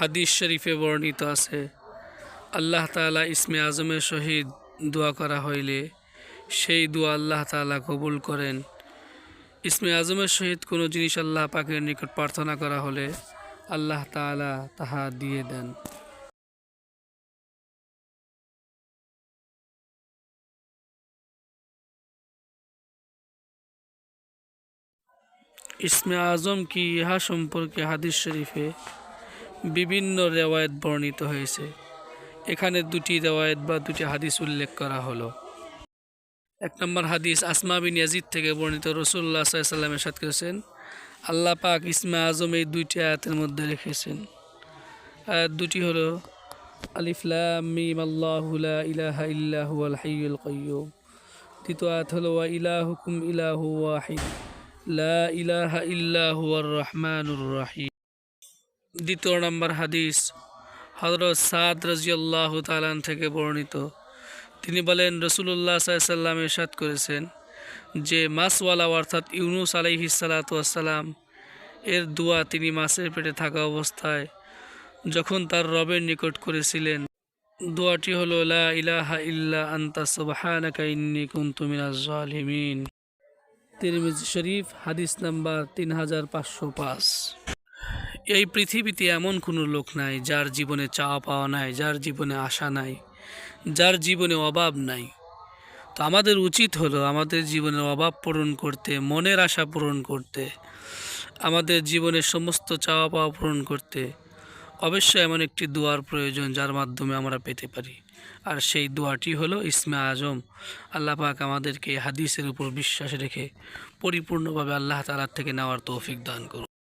হাদিস শরীফে বর্ণিত আছে, আল্লাহ তাআলা ইসমে আজমের সহিত দোয়া করা হইলে সেই দোয়া আল্লাহ তাআলা কবুল করেন। ইসমে আজমের সহিত কোনো জিনিস আল্লাহ পাকের নিকট প্রার্থনা করা হলে আল্লাহ তাআলা তাহা দিয়ে দেন। ইসমে আজম কি ইহা সম্পর্কে হাদিস শরীফে বিভিন্ন রেওয়ায়ত বর্ণিত হয়েছে। এখানে দুটি রেওয়ায়ত বা দুটি হাদিস উল্লেখ করা হলো। এক নম্বর হাদিস আসমা বিন ইয়াজিদ থেকে বর্ণিত। রসুল্লাহ সাল্লামের সাথে করেছেন, আল্লাহ পাক ইসমে আজম এই দুইটি আয়াতের মধ্যে রেখেছেন। আয়াত দুটি হলো আলিফলাম মিম, আল্লাহু লা ইলাহা ইল্লাহু আল হাইয়ুল কাইয়্যুম দ্বিতীয় আয়াত হলো, ওয়া ইলাহুকুম ইলাহু ওয়াহিদ, লা ইলাহা ইল্লাহু আর রহমানুর রাহিম। দ্বিতীয় নম্বর হাদিস হজরত সাদ রাজিয়াল্লাহ তালান থেকে বর্ণিত। তিনি বলেন রসুল্লাহ সাল্লাম এরশাদ করেছেন যে মাসওয়ালা অর্থাৎ ইউনুস আলাইহি সালাতাম এর দোয়া তিনি মাছের পেটে থাকা অবস্থায় যখন তার রবের নিকট করেছিলেন। দোয়াটি হলো, লা ইলাহা ইল্লা আন্তা সুবহানাকা ইন্নী কুনতু মিনাজ শরীফ, হাদিস নাম্বার তিন হাজার পাঁচশো পাঁচ। এই পৃথিবীতে এমন কোনো লোক নাই যার জীবনে চাওয়া পাওয়া নাই, যার জীবনে আশা নাই, যার জীবনে অভাব নাই। তো আমাদের উচিত হলো আমাদের জীবনের অভাব পূরণ করতে, মনের আশা পূরণ করতে, আমাদের জীবনের সমস্ত চাওয়া পাওয়া পূরণ করতে। অবশ্যই এমন একটি দোয়ার প্রয়োজন যার মাধ্যমে আমরা পেতে পারি। আর সেই দোয়াটি হলো ইসমে আজম। আল্লাহ পাক আমাদেরকে হাদিসের উপর বিশ্বাস রেখে পরিপূর্ণভাবে আল্লাহ তালার থেকে নেওয়ার তৌফিক দান করুন।